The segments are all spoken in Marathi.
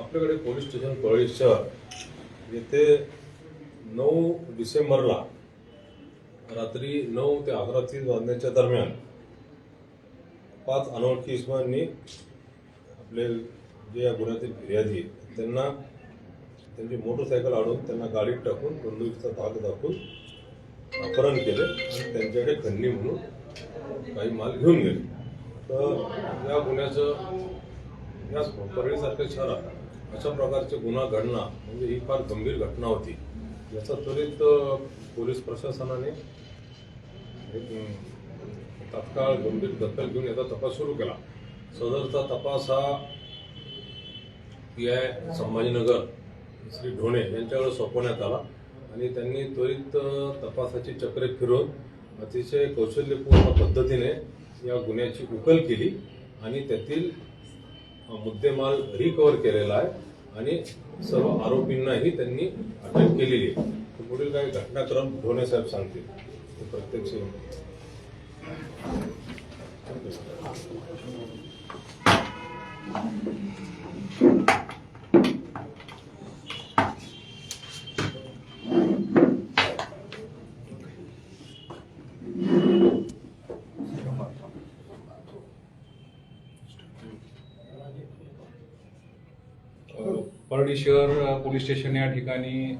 आपल्याकडे पोलीस स्टेशन परळी शहर येथे नऊ डिसेंबरला रात्री नऊ ते अकरा तीस वाजण्याच्या दरम्यान पाच अनोळखी इसमांनी आपले जे या गुन्ह्यातील फिर्यादी त्यांना त्यांची मोटरसायकल अडवून त्यांना गाडीत टाकून बंदुकीचा धाक दाखवून अपहरण केले आणि त्यांच्याकडे खंडणी म्हणून काही माल घेऊन गेले. तर या गुन्ह्याचं या परळीसारख्या शहरात अशा प्रकारचे गुन्हा घडणं म्हणजे ही फार गंभीर घटना होती. याचा त्वरित पोलीस प्रशासनाने एक तात्काळ गंभीर दखल घेऊन याचा तपास सुरू केला. सदरचा तपास हा पी आय संभाजीनगर श्री ढोणे यांच्याकडे सोपवण्यात आला आणि त्यांनी त्वरित तपासाची चक्रे फिरवून अतिशय कौशल्यपूर्ण पद्धतीने या गुन्ह्याची उकल केली आणि त्यातील मुद्देमाल रिकव्हर केलेला आहे आणि सर्व आरोपींनाही त्यांनी अटक केलेली आहे. पुढील काही घटनाक्रम ढोणे साहेब सांगतील. ते प्रत्यक्ष परळी शहर पोलीस स्टेशन या ठिकाणी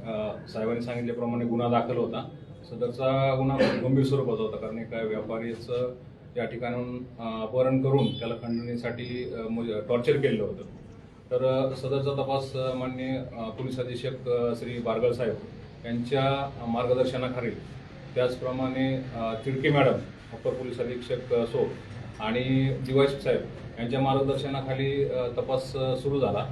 साहेबांनी सांगितल्याप्रमाणे गुन्हा दाखल होता. सदरचा गुन्हा म्हणजे गंभीर स्वरूपाचा होता कारण एका व्यापारीचं या ठिकाणून अपहरण करून त्याला खंडणीसाठी टॉर्चर केलेलं होतं. तर सदरचा तपास मान्य पोलीस अधीक्षक श्री बारगळ साहेब यांच्या मार्गदर्शनाखाली त्याचप्रमाणे तिडके मॅडम अप्पर पोलीस अधीक्षक सो आणि डीवायस साहेब यांच्या मार्गदर्शनाखाली तपास सुरू झाला.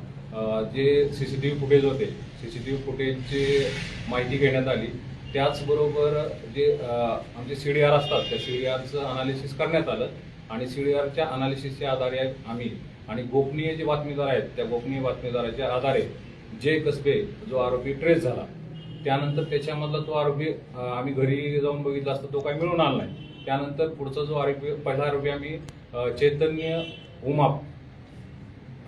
जे C C T V footage होते सी सी टी व्ही फुटेजची माहिती घेण्यात आली. त्याचबरोबर जे आमचे सी डी आर असतात त्या सी डी आरचं अनालिसिस करण्यात आलं. आणि सी डी आरच्या अनालिसिसच्या आधारे आम्ही आणि गोपनीय जे बातमीदार आहेत त्या गोपनीय बातमीदाराच्या आधारे जे कसबे जो आरोपी ट्रेस झाला त्यानंतर त्याच्यामधला तो आरोपी आम्ही घरी जाऊन बघितला असता तो काही मिळून आला नाही. त्यानंतर पुढचा जो आरोपी पहिला आरोपी आम्ही चैतन्य उमाप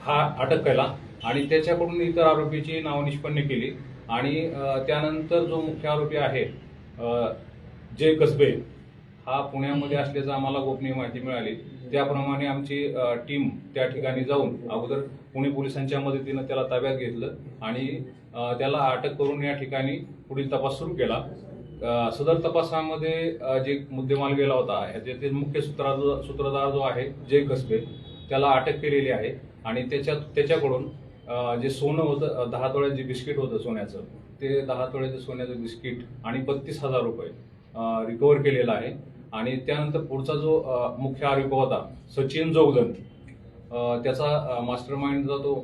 हा अटक केला. आणि त्याच्याकडून इतर आरोपीची नाव निष्पन्न केली. आणि त्यानंतर जो मुख्य आरोपी आहे जय कसबे हा पुण्यामध्ये असल्याचं आम्हाला गोपनीय माहिती मिळाली. त्याप्रमाणे आमची टीम त्या ठिकाणी जाऊन अगोदर पुणे पोलिसांच्या मदतीनं त्याला ताब्यात घेतलं आणि त्याला अटक करून या ठिकाणी पुढील तपास सुरू केला. सदर तपासामध्ये जे मुद्देमाल गेला होता ह्याच्यातील मुख्य सूत्रा सूत्रधार जो आहे जय कसबे त्याला अटक केलेली आहे. आणि त्याच्यात त्याच्याकडून जे सोनं होतं दहा तोळ्याचं जे बिस्किट होतं सोन्याचं ते दहा तोळ्याचं सोन्याचं बिस्किट आणि बत्तीस हजार रुपये रिकवर केलेलं आहे. आणि त्यानंतर पुढचा जो मुख्य आरोपी होता सचिन जोगदन त्याचा मास्टर माइंडचा तो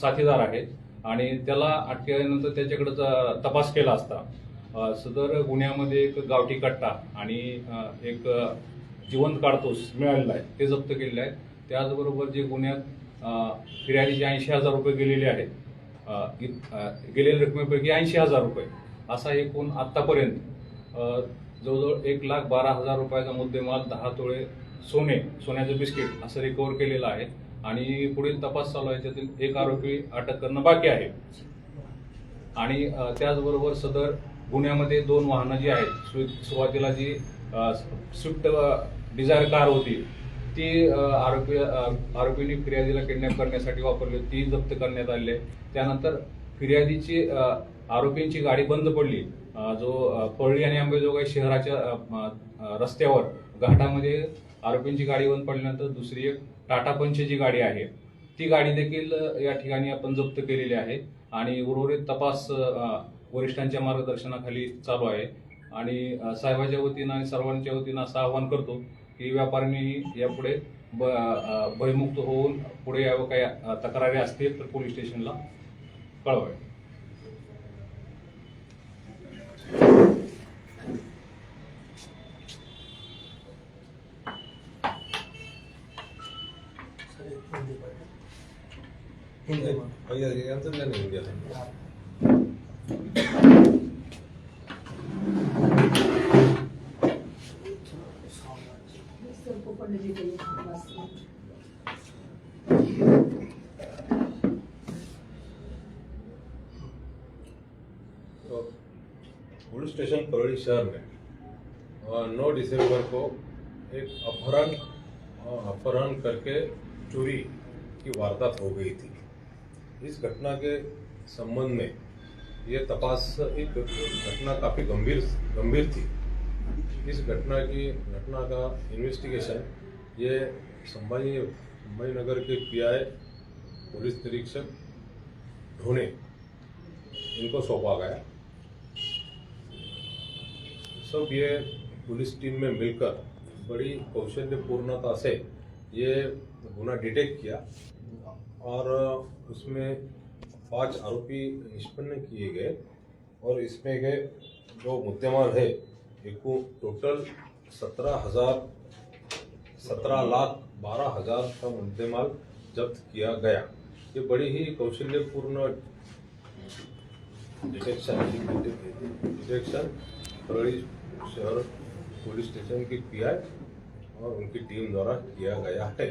साथीदार आहे. आणि त्याला अटक केल्यानंतर तपास केला असता. सदर गुन्ह्यामध्ये एक गावठी कट्टा आणि एक जिवंत काढतोस मिळालेला आहे ते जप्त केलेलं आहे. त्याचबरोबर जे गुन्ह्यात अ, फिर्यादीचे ऐंशी हजार रुपये गेलेले आहेत. गेलेल्या रकमेपैकी ऐंशी हजार रुपये. असा एकूण आत्तापर्यंत जवळजवळ एक लाख बारा हजार रुपयाचा मुद्देमाल दहा तोळे सोने सोन्याचं बिस्किट असं रिकवर केलेलं आहे. आणि पुढील तपास चालू आहे त्यातील एक आरोपी अटक करणं बाकी आहे. आणि त्याचबरोबर सदर गुन्ह्यामध्ये दोन वाहनं जी आहेत सुरुवातीला जी स्विफ्ट डिझायर कार होती ती आरोपी आरोपींनी फिर्यादीला किडनॅप करण्यासाठी वापरली ती जप्त करण्यात आली आहे. त्यानंतर फिर्यादीची आरोपींची गाडी बंद पडली. जो पळळी आणि अंबेजोगाई शहराच्या रस्त्यावर घाटामध्ये आरोपींची गाडी बंद पडल्यानंतर दुसरी एक टाटा पंच जी गाडी आहे ती गाडी देखील या ठिकाणी आपण जप्त केलेली आहे. आणि उर्वरित तपास वरिष्ठांच्या मार्गदर्शनाखाली चालू आहे. आणि साहेबाच्या वतीनं आणि सर्वांच्या वतीनं असं आवाहन करतो की व्यापाऱ्यांनी यापुढे ब भयमुक्त होऊन पुढे यावं काही तक्रारी असतील तर पोलीस स्टेशनला कळवावे. हिंदी. यांचं ज्ञान हिंदी पुलिस स्टेशन परली शहर में। नौ दिसंबर को एक अपहरण अपहरण करके चोरी की वारदात हो गई थी। इस घटना के संबंध में ये तपास एक घटना काफ़ी गंभीर गंभीर थी। इस घटना की, घटना का इन्वेस्टिगेशन ये संभाजी संभाजी नगर के पीआई, पुलिस निरीक्षक ढोने, इनको सौंपा गया। सब ये पुलिस टीम में मिलकर बड़ी कौशल्यपूर्णता से ये गुना डिटेक्ट किया और उसमें पाँच आरोपी निष्पन्न किए गए और इसमें के जो मुद्देमाल है, एक को टोटल सत्रह हज़ार, सत्रह लाख बारह हज़ार का मुद्देमाल जब्त किया गया। ये बड़ी ही कौशल्यपूर्ण डिटेक्शन डिटेक्शन परली शहर पुलिस स्टेशन की पीआई और उनकी टीम द्वारा किया गया है।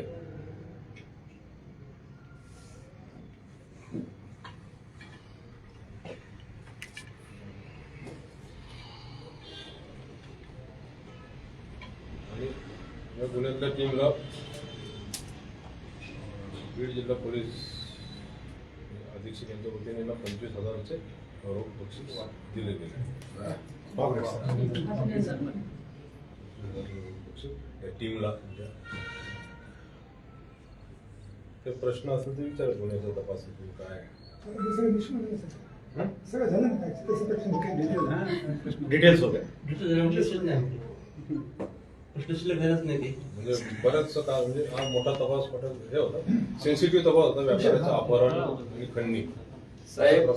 आणि या गुन्ह्यातल्या टीमला बीड जिल्हा पोलीस अधीक्षक यांच्या वतीने पंचवीस हजाराचे रोख बक्षीस दिले गेले. टीमला ते प्रश्न असेल तर विचार गुन्ह्याचा तपास काय सगळं झालं ना डिटेल्स नाही प्रश्न शिल्लक नाही ते म्हणजे बऱ्याचसा काळ म्हणजे हा मोठा तपास मोठा हे होता. सेन्सिटिव्ह तपास होता. व्यापाऱ्याचा अपहरण आणि खंडणी. साहेब